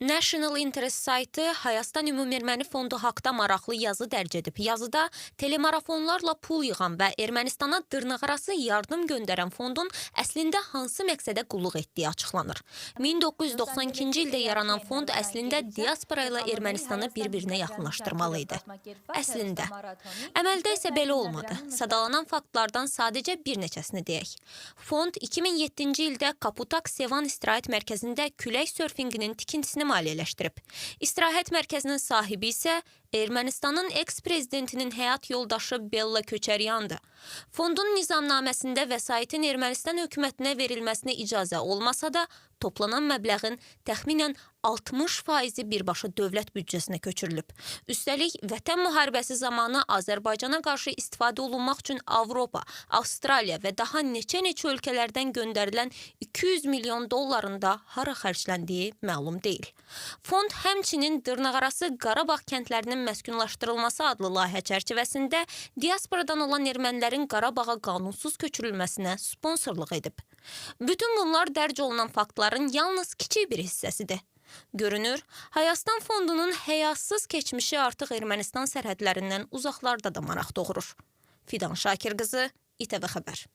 National Interest saytı Hayastan Ümumverməni Fondu haqda maraqlı yazı dərc edib. Yazıda telemarafonlarla pul yığan və Ermənistana dırnaqarası yardım göndərən fondun əslində hansı məqsədə qulluq etdiyi açıqlanır. 1992-ci ildə yaranan fond əslində diaspora ilə Ermənistanı bir-birinə yaxınlaşdırmalı idi. Əslində. Əməldə isə belə olmadı. Sadalanan faktlardan sadəcə bir neçəsini deyək. Fond 2007-ci ildə Kaputak Sevan istirahət mərkəzində külək sörfinqinin tikintisini maliyyələşdirib. İstirahət mərkəzinin sahibi isə Ermənistanın eks-prezidentinin həyat yoldaşı Bella Köçəryandır. Fondun nizamnaməsində vəsaitin Ermənistan hökumətinə verilməsinə icazə olmasa da, toplanan məbləğin təxminən 60%-i birbaşa dövlət büdcəsinə köçürülüb. Üstəlik, Vətən müharibəsi zamanı Azərbaycana qarşı istifadə olunmaq üçün Avropa, Avstraliya və daha neçə-neçə ölkələrdən göndərilən 200 milyon dolların da hara xərcləndiyi məlum deyil. Fond həmçinin dırnaqarası Qarabağ kəndlərinin məskunlaşdırılması adlı layihə çərçivəsində diasporadan olan ermənilərin Qarabağa qanunsuz köçürülməsinə sponsorluq edib. Bütün bunlar dərc olunan faktların yalnız kiçik bir hissəsidir. Görünür, Hayastan fondunun həyasız keçmişi artıq Ermənistan sərhədlərindən uzaqlarda da maraq doğurur. Fidan Şakir qızı, İTV xəbər.